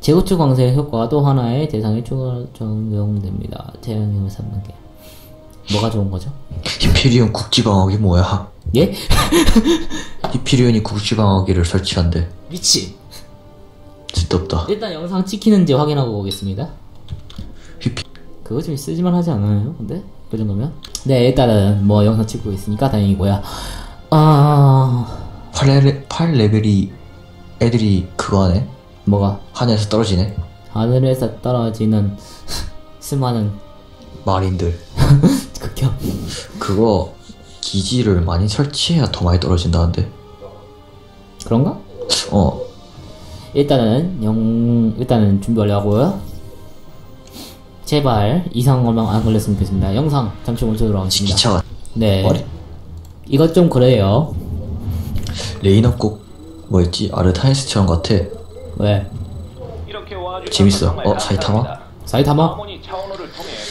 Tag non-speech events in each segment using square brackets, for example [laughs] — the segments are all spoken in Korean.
제고추 광세 효과가 또 하나의 대상에 추가 적용됩니다. 태양형을 3단계. 뭐가 좋은 거죠? 히피리온 국지방어기 뭐야? 예? [laughs] 히피리온이 국지방어기를 설치한대. 미친. 쓸데없다. 일단 영상 찍히는지 확인하고 오겠습니다. 히피 그거 좀 쓸지만 하지 않아요? 근데 그 정도면? 네 일단은 뭐 영상 찍고 있으니까 다행이고요. 아 8레벨, 8레벨이 애들이 그거 하네? 뭐가 하늘에서 떨어지네? 하늘에서 떨어지는 [laughs] 수많은 마린들. [laughs] 극혐. 그거 기지를 많이 설치해야 더 많이 떨어진다는데. 그런가? 어, 일단은 영 일단은 준비 완료하고요. 제발 이상한 것만 안 걸렸으면 좋겠습니다. 영상 잠시 멈추도록 하겠습니다. 기차가 네. 머리? 이것 좀 그래요. 레이너 꼭 뭐였지? 아르타니스처럼 같아. 왜? 와주셔서 재밌어. 어, 사이타마? 사이타마?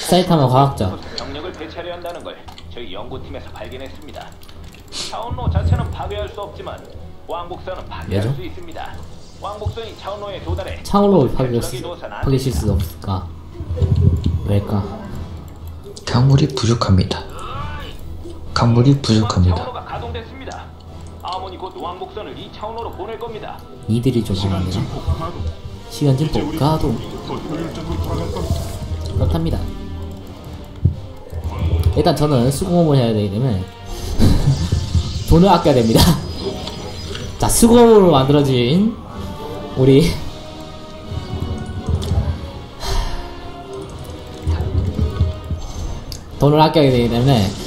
사이타마 과학자. 병력을 대체해야 한다는 걸 저희 연구팀에서 발견했습니다. 차원로 자체는 파괴할 수 없지만 왕복선은 파괴할? 수 있습니다. 왕복선이 차원로에 도달해 창으로 파괴 파괴실. 수 없을까? 왜일까? 강물이 부족합니다. 강물이 부족합니다. 아모니 곧 왕복선을 이 차원로로 보낼 겁니다. 이들이 좀 그런데 시간 증폭 가동 그렇답니다. 일단 저는 수공업을 해야 되기 때문에 [laughs] 돈을 아껴야 됩니다. [laughs] 자 수공업으로 만들어진 우리 [laughs] 돈을 아껴야 되기 때문에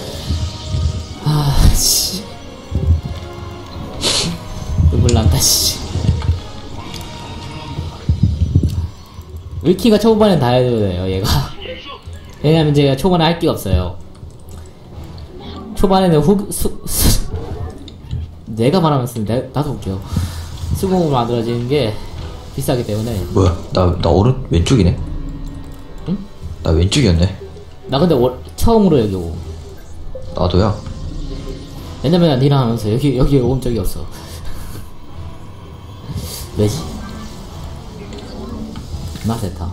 위키가 초반엔 다 해도 돼요 얘가. 왜냐면 제가 초반에 할게 없어요. 초반에는 후, 수, 수, 내가 말하면 쓰면 내, 나도 웃겨. 수공으로 만들어지는 게 비싸기 때문에. 뭐야 나, 나 오른 왼쪽이네. 응? 나 왼쪽이었네. 나 근데 월, 처음으로 여기 오. 나도야. 왜냐면 니랑 하면서 여기 여기 온 적이 없어. [laughs] 왜지? 나세다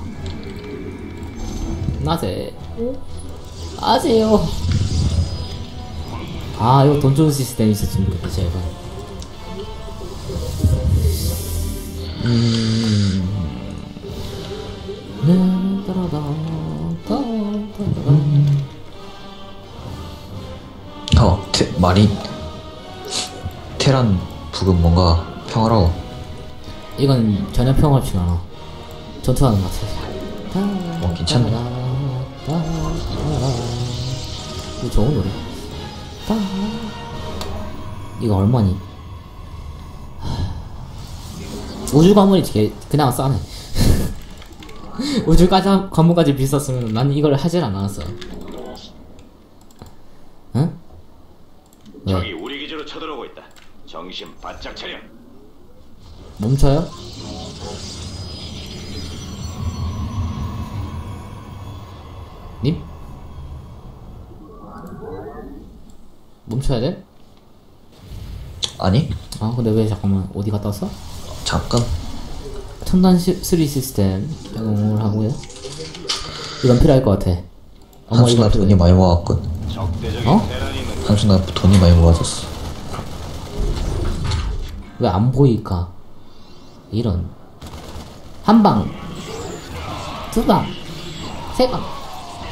나세 아세요 아 이거 돈 주는 시스템 있었으면 좋겠다 제발 음 따라다 따라다 어, 테, 마린. 테란 북은 뭔가 평화로워. 이건 전혀 평화롭지가 않아. 전투하는 것 같아. 어, 괜찮네. 이거 좋은 노래. 이거 얼마니? 우주 관문이 개, 그냥 싸네. [laughs] 우주까지 관문까지 비쌌으면 난 이걸 하질 않았어. 응? 왜? 우리 기지로 쳐들어오고 있다. 정신 바짝 차려. 멈춰요? 님? 멈춰야 돼? 아니? 아 근데 왜 잠깐만 어디 갔다 왔어? 잠깐. 첨단 시, 수리 시스템 적용을 하고요 이건 필요할 것 같아 한순간 돈이 많이. 적대적인 어? 한순간 돈이 많이 모아졌어. 왜 안 보일까 이런 한방 두방 세방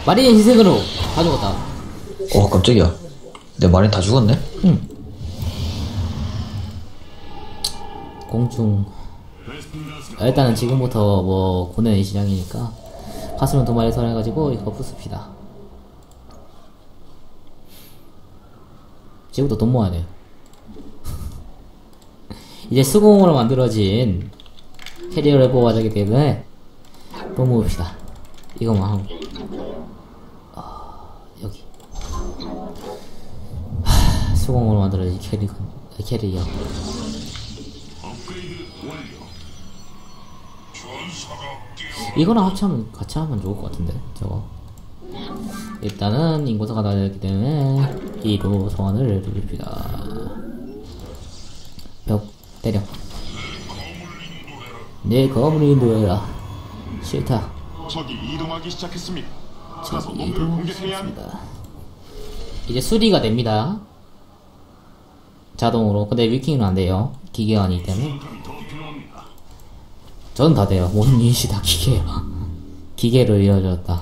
마린의 희생으로 다 죽었다. 어, 깜짝이야. 내 마린 다 죽었네? 응. 공중. 일단은 지금부터 뭐 고뇌의 시장이니까 가슴은 두 마리 선해가지고 이거 부숩시다. 지금부터 돈 모아야 돼. [laughs] 이제 수공으로 만들어진 캐리어를 뽑아야 되기 때문에 돈 모읍시다. 이거만 하고 수공으로 만들어진 캐리 캐리어 이거랑 합치하면 같이 하면 좋을 것 같은데 저거 일단은 인구수가 낮았기 때문에 2로 소환을 누릅시다 벽 때려 내 거물인들 싫다. 적이 이동하기 시작했습니다. 저기. 이동하겠습니다. 이제 수리가 됩니다. 자동으로. 근데 위킹은 안 돼요. 기계가 아니기 때문에. 전 다 돼요. 모든 유닛이 다 기계예요. 기계로 이루어졌다.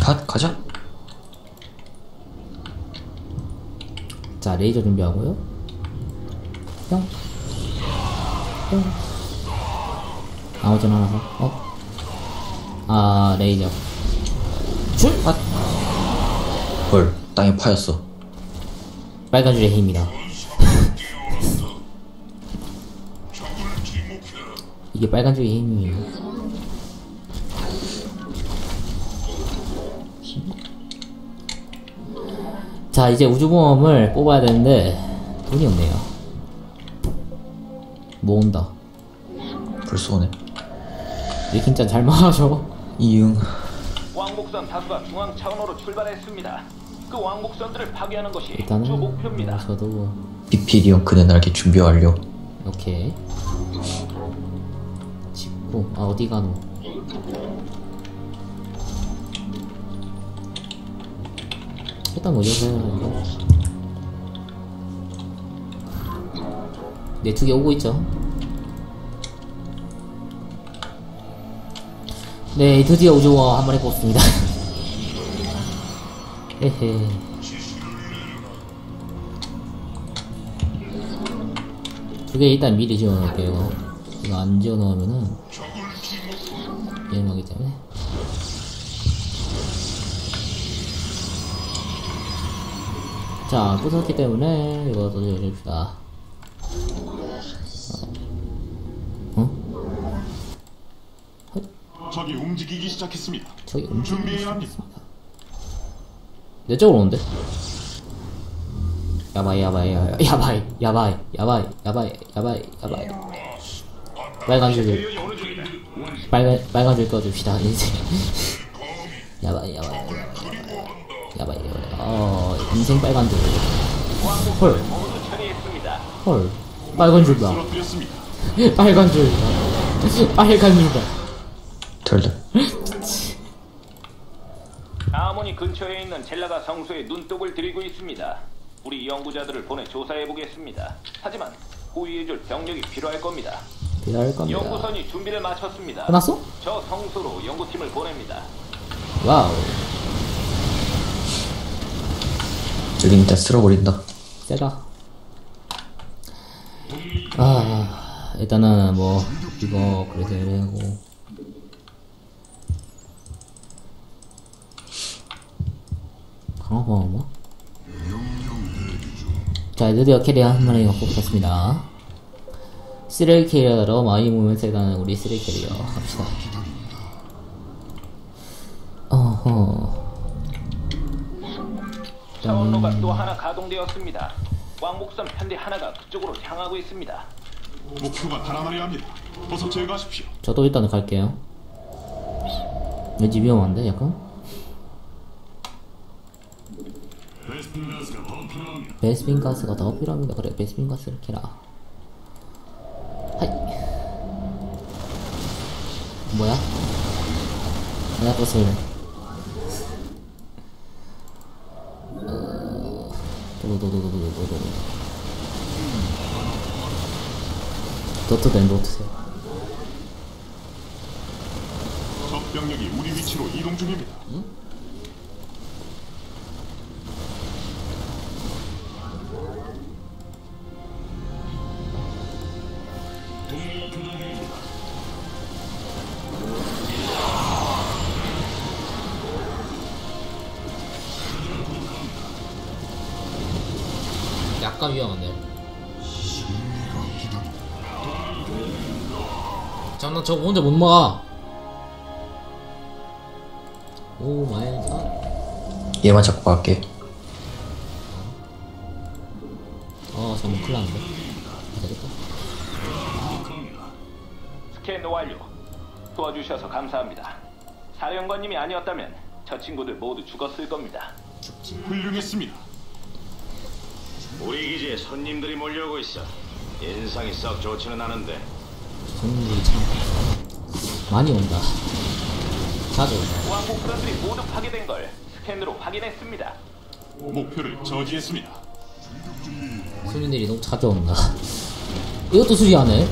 가, 가자. 자, 레이저 준비하고요. 뿅. 뿅. 아무튼 하나서. 어? 아, 레이저. 출! 아, 헐, 땅에 파였어. 빨간 줄의 힘이다. 이게 빨간 줄의 힘이에요. 자, 이제 우주보험을 뽑아야 되는데, 돈이 없네요. 모은다. 벌써 오네. 리킨짠 잘 막아줘. 이응. 왕복선 다수가 중앙 차원으로 출발했습니다. 그 왕복선들을 파괴하는 것이 일단은, 주 목표입니다. 뭐 저도, 비피디온 그네 날개 준비 완료. 오케이. 직구, 아, 어디 가노? 일단 어디서 해야 네, 두개 오고 있죠. 네, 드디어 우주와 한번 해보겠습니다. [laughs] 헤헤. 두 개 일단 미리 지워놓을게요. 이거 안 지워놓으면은 위험하기 때문에. 자, 부쉈기 때문에 이것도 지워줍시다. 어? 적이 움직이기 시작했습니다. 저기 합니다. 있습니다. 내 쪽으로 오는데? 야바이 야바이 야바이 야바이 야바이 야바이 야바이 야바이 야바이 빨간 줄 빨간 빨간 줄 꺼줍시다 이제 야바이 야바이 야바이 야바이 야바이 어 인생 빨간 줄헐헐. 빨간 줄다 쓰러뜨렸습니다. 빨간 줄다 빨간 줄다 털들. 근처에 있는 젤라가 성소에 눈독을 들이고 있습니다. 우리 연구자들을 보내 조사해 보겠습니다. 하지만 호위해줄 병력이 필요할 겁니다. 필요할 겁니다 연구선이 준비를 마쳤습니다. 끝났어? 저 성소로 연구팀을 보냅니다. 와우 여기 일단 쓸어버린다. 세다. 아, 일단은 뭐 이거 그래도 이래고 뭐? 자, 드디어 캐리어 한 마리가 뽑혔습니다. 쓰레기 캐리어로 많이 모면 세다는 우리 쓰레기 캐리어 갑시다. 어허. 차원로가 또 하나 가동되었습니다. 왕복선 편대 하나가 그쪽으로 향하고 있습니다. 목표가 달아나려 합니다. 어서 제거하십시오. 저도 일단은 갈게요. 왠지 위험한데, 약간? 베스핀 가스가 더 필요합니다. 그래, 베스핀 가스를 캐라. 하이. 뭐야? 내가 것을. 어, 도도도도도도도도. 도트된 도트세요. 적 병력이 우리 위치로 이동 중입니다. 약간 위험한데. 잠깐 저 혼자 못 막아. 오 마이 갓. 얘만 잡고 갈게. 어 잠깐 큰일 났는데. 되겠다. 스캔 완료. 도와주셔서 감사합니다. 사령관님이 아니었다면 저 친구들 모두 죽었을 겁니다. 죽지. 훌륭했습니다. 우리 기지에 손님들이 몰려오고 있어. 인상이 썩 좋지는 않은데 손님들이 참 많이 온다. 자주 온다. 왕복선들이 모두 파괴된 걸 스캔으로 확인했습니다. 목표를 저지했습니다. 손님들이 너무 자주 온다. 이것도 수리하네.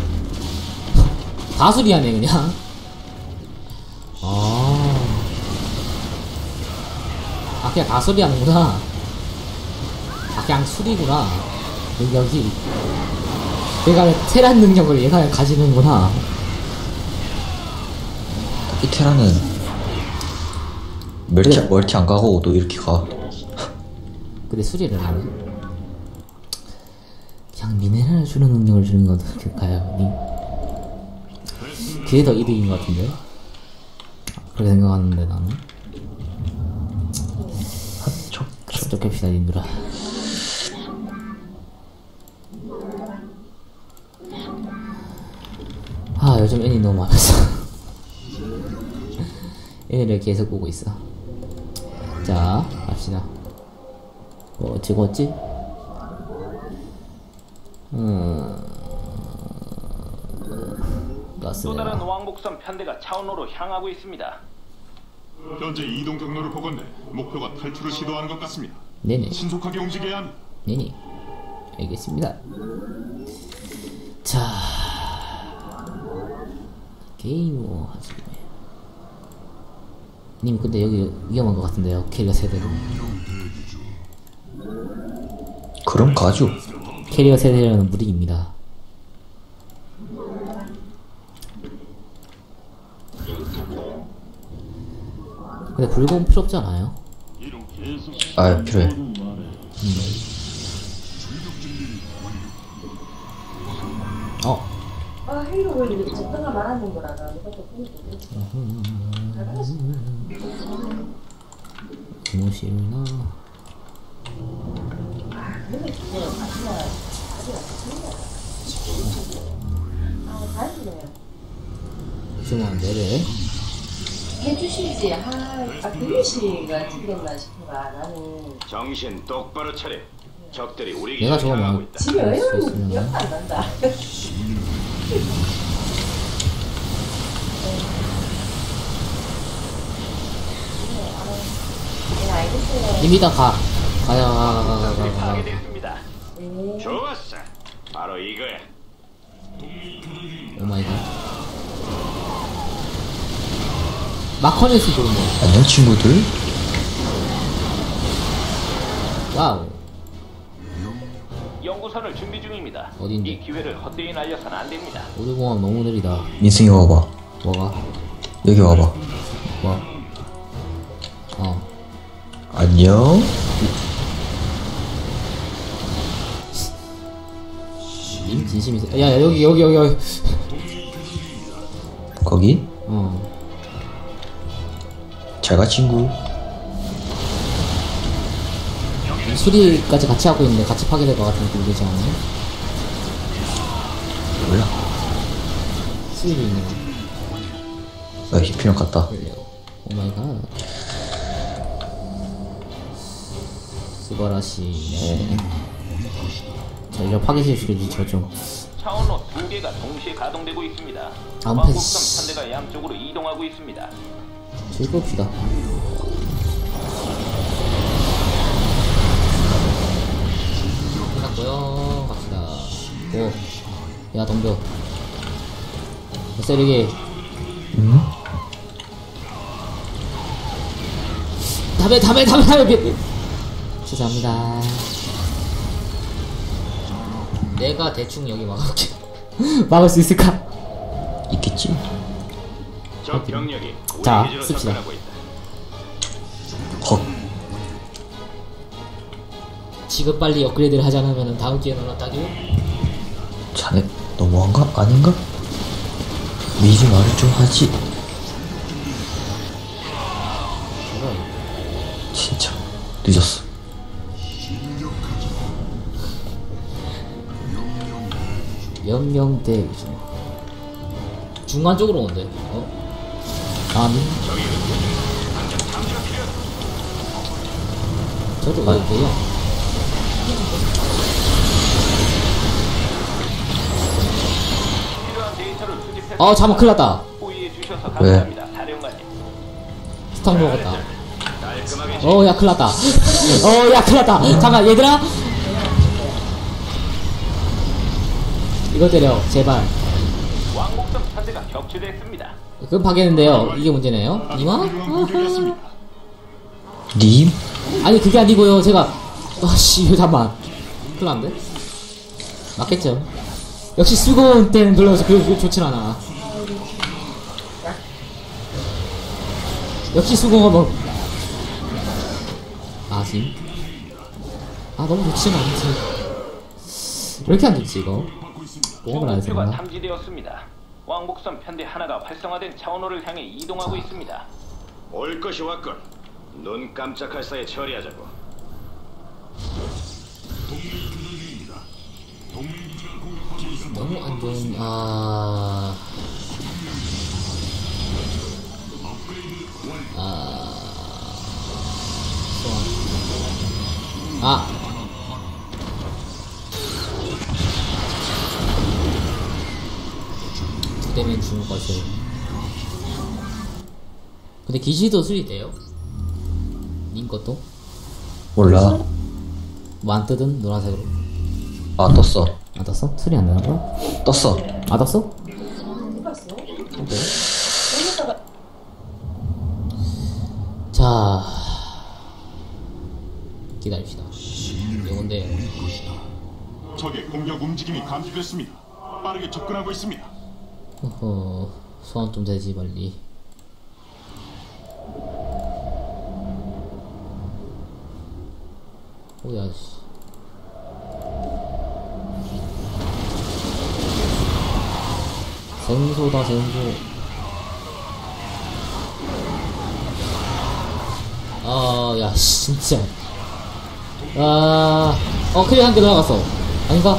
다 수리하네 그냥. 아, 아 그냥 다 수리하는구나. 아 그냥 수리구나. 능력이. 얘가 테란 능력을 얘가 가지는구나. 이 테라는 멀티, 그래. 멀티 안 가고 또 이렇게 가. 근데 수리를 하네. 그냥 미네랄 주는 능력을 주는 건 어떨까요? 니? 그게 더 이득인 것 같은데? 그렇게 생각하는데 나는. 저, 가서 쫓깁시다 님들아. 아 요즘 애니 너무 많아서 [laughs] 애니를 계속 보고 있어. 자 갑시다. 뭐 어찌? 음... 또 다른. 왕복선 편대가 차원로로 향하고 있습니다. 현재 이동 경로를 보건대 목표가 탈출을 시도하는 것 같습니다. 네네. 신속하게 움직여야 합니다. 네네. 알겠습니다. 자, 게임을 하시네. 님, 근데 여기 위험한 것 같은데요. 캐리어 세대로. 그럼 가죠. 캐리어 세대라는 무리입니다. 근데 불공 필요 없지 않아요? 아, 필요해. 어, 이렇게 적당가 말하는 거라 나 이것도 다행이네요. 주문 내래. 해주시지. 아, 아, 씨가 찍겠나 싶어가 나는 정신 똑바로 차려. 적들이 우리 내가 저거 막 있다. 집에 왜 있으면. 기억도 안 난다. 네, 알겠어요. 님 이따 가. 가자, 가, 가, 가, 가, 가, 가, 가. 파괴됐습니다. 네. 좋았어. 바로 이거야. 오 마이 갓. 마커넷이 좋네. 안녕, 친구들. 와우. 연구선을 준비 중입니다. 어딘데? 이 기회를 헛되이 날려서는 안 됩니다. 우리 공항 너무 느리다. 민승이 와봐. 뭐가? 여기 와봐. 뭐? 어. 안녕. 님 진심이세. 야, 야, 여기, 여기, 여기, 여기. 거기? 어. 잘가, 친구. 수리까지 같이 하고 있는데 같이 파괴될 것 같은 느낌이 들지 않아요? 몰라. 수리도 있네요. 나 히피랑 갔다. 그래요. 오 마이 갓. 스바라시네. 자, 이제 파괴실 수리지, 저 좀. 차원로 두 개가 동시에 가동되고 있습니다. 안 왕복선 패스. 편대가 양쪽으로 이동하고 있습니다. 즐겁시다. 끝났고요. 갑시다. 오, 야 덤벼. 세르게. 응? 담배, 담배, 담배, 담배. 죄송합니다. 내가 대충 여기 막을게. [laughs] 막을 수 있을까? 있겠지? 적 병력이 자, 씁시다. 헉. 지금 빨리 업그레이드를 하지 않으면 다음 기회에 올랐다기요? 자네 너무한가? 아닌가? 미리 말을 좀 하지. 진짜 늦었어. 영영대 위주 중간 쪽으로 온대. 어? 아니 저도 왜 돼요? 아 어, 잠깐 큰일났다. 왜? 스탑 먹었다. 어야 큰일났다. [laughs] 어야 큰일났다. 잠깐 얘들아? 이거 때려 제발. 왕복선 편대가 격추됐습니다. 급하겠는데요. 이게 문제네요. 니마? 님? 아니 그게 아니고요. 제가 아씨 잠깐만. 큰일 났는데? 맞겠죠. 역시 수고원 때는 눌러서 그거, 그거 좋진 않아. 역시 수고원 뭐. 아심 아 너무 좋지는 않지. 왜 이렇게 안 좋지 이거 공업을 안 목표가 했었나 탐지되었습니다. 왕복선 편대 하나가 활성화된 차원호를 향해 이동하고 있습니다. 올 것이 왔군. 눈 깜짝할 사이에 처리하자고. 너무 안 좋은 아. 아. 소환. 아. 것을. 근데 기지도 수리돼요? 님 것도? 몰라. 뭐 안 뜨든 노란색으로. 아, 떴어. 안 떴어? 수리 안 되는 거야? 떴어. 안 떴어? 오케이. 자 기다립시다 이건데 적의 공격 움직임이 감지됐습니다. 빠르게 접근하고 있습니다. 어허 소환 좀 되지 빨리. 오야 씨. 생소다 생소. 아야 진짜. 아 어 크리 한개 날아갔어. 아닌가?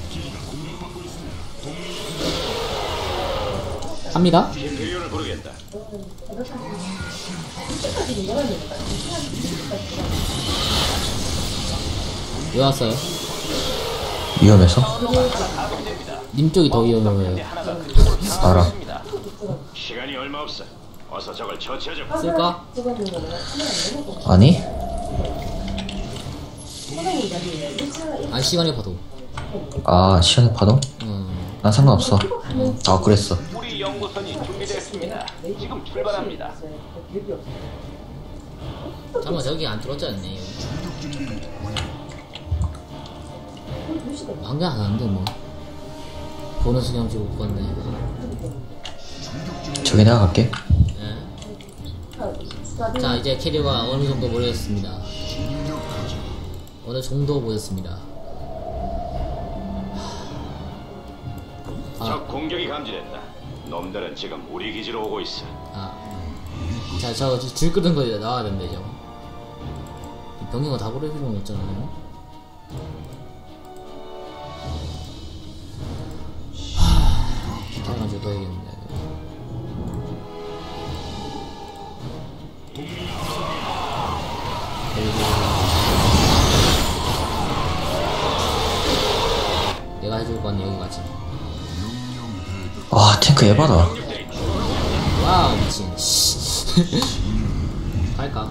갑니다. 왜 왔어요? 위험해서? 님 쪽이 더 위험해요. 알아. 시간이 얼마 없어. 어서 저걸 처치하자. 쓸까? 아니? 아 시간의 파도. 아 시간의 파도? 응. 음. 난 상관없어. 아 그랬어. 연구선이 준비됐습니다. 지금 출발합니다. 잠깐만, 저기 안 들어왔지 않네. 안경 안 하는데, 뭐. 보는 수경 지고 못 봤네. 저기 내가 갈게. 네. 자 이제 캐리어가 어느 정도 모였습니다. 어느 정도 모였습니다. 아, 적 공격이 감지됐다. 놈들은 지금 우리 기지로 오고 있어. 아. 자, 저 줄 끄는 거 나와야 된대죠. 병행어 다 부를 필요는 없잖아요. 하, 당연히 넣어야겠는데. 그리고 내가 해줄 건 여기까지. 와, 탱크 에바다. 와우 미친 씨. [laughs] 갈까?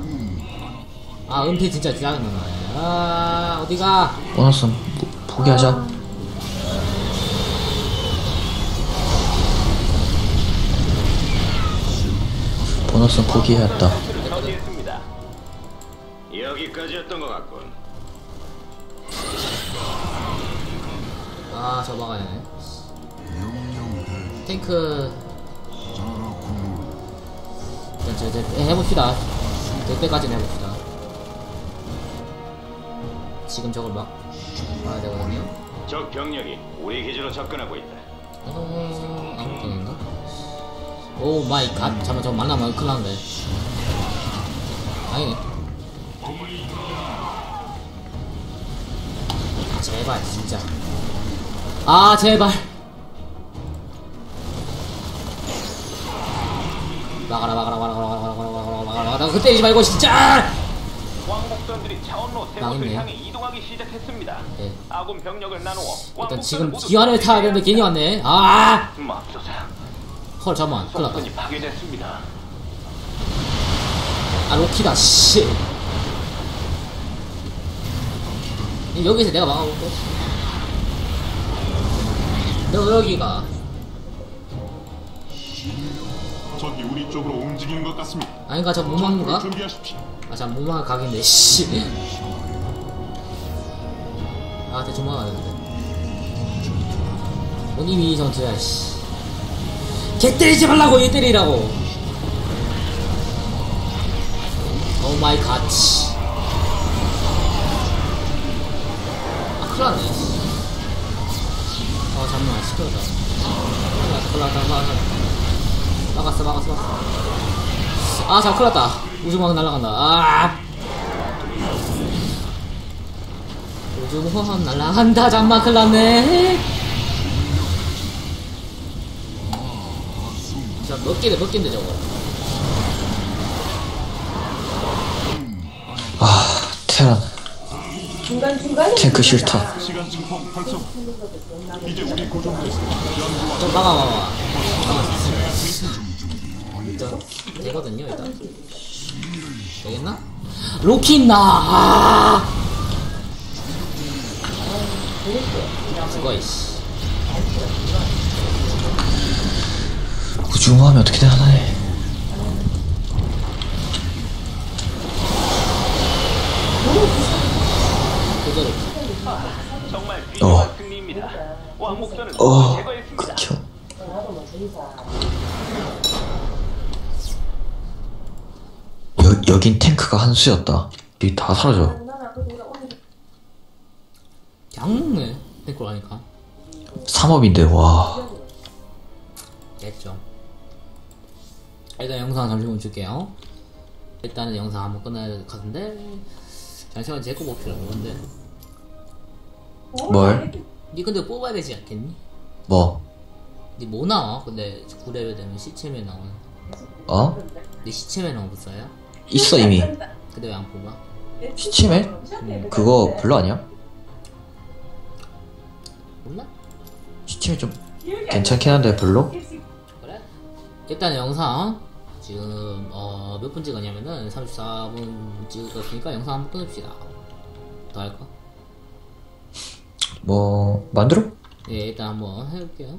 아 은폐 진짜 짜증나네 아 어디가 보너스 포- 포기하자. 보너스 포기해야겠다. 처리했습니다. 여기까지였던 것 같군. 아저 막아야 네 탱크 저, 저, 저, 해봅시다 100배까지는 해봅시다 지금 저걸 막 봐야 되거든요. 적 병력이 우리 기지로 접근하고 있다. 어, 아무것도 없는가? 오 마이 갓. 잠깐만, 저거 만나면 큰일 나는데. 아니네. 아, 제발, 진짜. 아, 제발. 막아라, 막아라, 막아라, 막아라, 막아라, 막아라, 막아라, 막아라. 나 그때 이지 말고, 진짜! 왕복선들이 차원로 세 곳을 망했네요. 향해 이동하기 시작했습니다. 네. 아군 병력을 나누어 일단 지금 기관을 타야 되는데 괜히 왔네. 아! 맙소사. 헐, 잠깐만. 큰일 났다. 파괴됐습니다. 아 로키다 씨 여기서 내가 막아볼게 너 여기가 적이 우리 쪽으로 움직이는 것 같습니다. 아닌가 저못 막는가? 준비하십시오. 아잠못 막을 각인데 씨 아 대충 막아야 되는데 뭔 이미 전투야 씨 개 때리지 말라고 얘 때리라고 오 마이 갓 아, 큰일 났네. 아, 잠깐만, 시끄럽다. 큰일 났다, 큰일 났다, 큰일 났다. 막았어, 막았어, 막았어. 아, 잠 큰일 났다. 우주망 날아간다. 아! 우주망 날아간다. 잠만 큰일 났네. 자, 몇 개인데, 저거. 아 테란 탱크 싫다 좀 막아, 막 아. 일단, 되거든요, 일단. 되겠나? 로키 있나? 아! 죽어, 이씨. 우중하면 어떻게 되나네 그대로. 정말 비정한 어. 어제거했습니다. 극혐 나도 뭐 저기서 여, 여긴 탱크가 한 수였다 여기 다 사라져 먹네. 댓글 하니까. 3업인데 와 됐죠. 일단 영상 잠시 멈출게요. 일단은 영상 한번 끝내야 될 것 같은데. 잠시만 제거 봅시다. 뭔데? 뭘? 니 근데 뽑아야 되지 않겠니? 뭐? 니 뭐 나와? 근데 9레벨 되면 시체면 나오는. 어? 니 시체면 없어요? 있어 이미 근데 왜 안 뽑아? 시체맨? 그거 별로 아니야? 몰라? 시체맨 좀 괜찮긴 한데 별로? 그래? 일단 영상 지금 어, 몇 분 찍었냐면은 34분 찍었으니까 영상 한번 끊읍시다. 더 할까? 뭐 만들어? 예, 일단 한번 해볼게요.